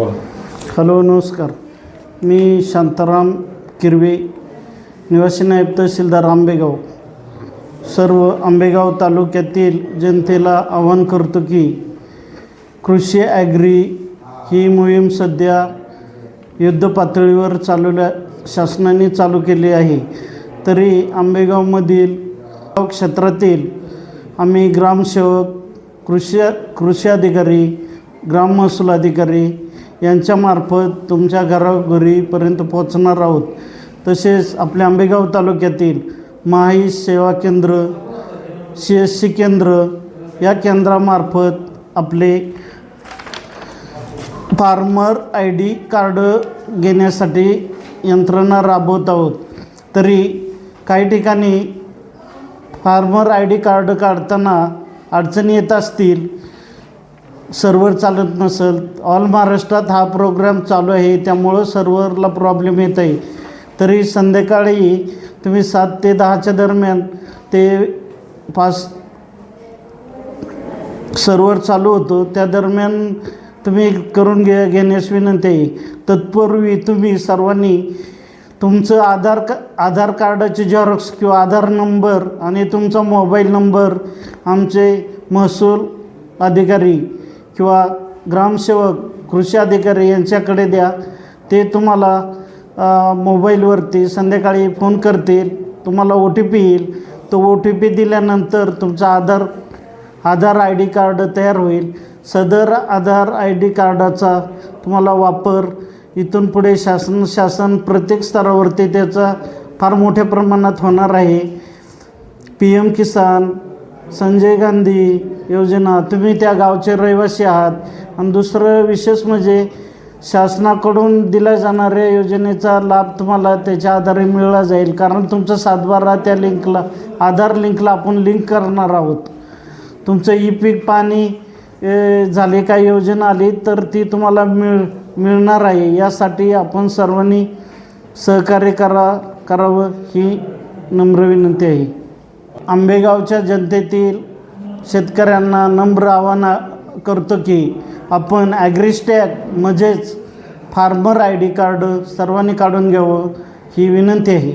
बोला. हॅलो नमस्कार. मी शांताराम किरवे निवासी नायब तहसीलदार आंबेगाव. सर्व आंबेगाव तालुक्यातील जनतेला आवाहन करतो की कृषी ॲग्री ही मोहीम सध्या युद्धपातळीवर चालवल्या शासनाने चालू केली आहे. तरी आंबेगावमधील क्षेत्रातील आम्ही ग्रामसेवक कृषी कृषी अधिकारी ग्राम महसूल अधिकारी यांच्यामार्फत तुमच्या घराघरीपर्यंत पोहोचणार आहोत. तसेच आपल्या आंबेगाव तालुक्यातील माही सेवा केंद्र सी एस सी केंद्र या केंद्रामार्फत आपले फार्मर आय डी कार्ड घेण्यासाठी यंत्रणा राबवत आहोत. तरी काही ठिकाणी फार्मर आय डी कार्ड काढताना अडचणी येत असतील सर्वर चालत नसेल. ऑल महाराष्ट्रात हा प्रोग्राम चालू आहे. त्यामुळं सर्वरला प्रॉब्लेम येत आहे तरी संध्याकाळी तुम्ही सात ते दहाच्या दरम्यान ते पाच सर्वर चालू होतो. त्या दरम्यान तुम्ही करून घे घेण्यास विनंती आहे. तत्पूर्वी तुम्ही सर्वांनी तुमचं आधार का आधार कार्डाचे झेरॉक्स किंवा आधार नंबर आणि तुमचा मोबाईल नंबर आमचे महसूल अधिकारी किंवा ग्रामसेवक कृषी अधिकारी यांच्याकडे द्या. ते तुम्हाला मोबाईलवरती संध्याकाळी फोन करतील. तुम्हाला ओ टी पी येईल. तो ओ टी पी दिल्यानंतर तुमचा Aadhaar Aadhaar I D card तयार होईल. सदर आधार आय डी कार्डाचा तुम्हाला वापर इथून पुढे शासन शासन प्रत्येक स्तरावरती त्याचा फार मोठ्या प्रमाणात होणार आहे. पी एम किसान संजय गांधी योजना तुम्ही त्या गावचे रहिवासी आहात. आणि दुसरं विशेष म्हणजे शासनाकडून दिल्या जाणाऱ्या योजनेचा लाभ तुम्हाला त्याच्या आधारे मिळला जाईल. कारण तुमचा सातबारा त्या लिंकला आधार लिंकला आपण लिंक करणार आहोत. तुमचं ई पीक पाणी झाले काय योजना आली तर ती तुम्हाला मिळ मिळणार आहे. यासाठी आपण सर्वांनी सहकार्य करा करावं ही नम्र विनंती आहे. आंबेगावच्या जनतेतील शेतकऱ्यांना नम्र आव्हान करतो की आपण ॲग्रिस्टॅग म्हणजेच फार्मर आय डी कार्ड सर्वांनी काढून घ्यावं ही विनंती आहे.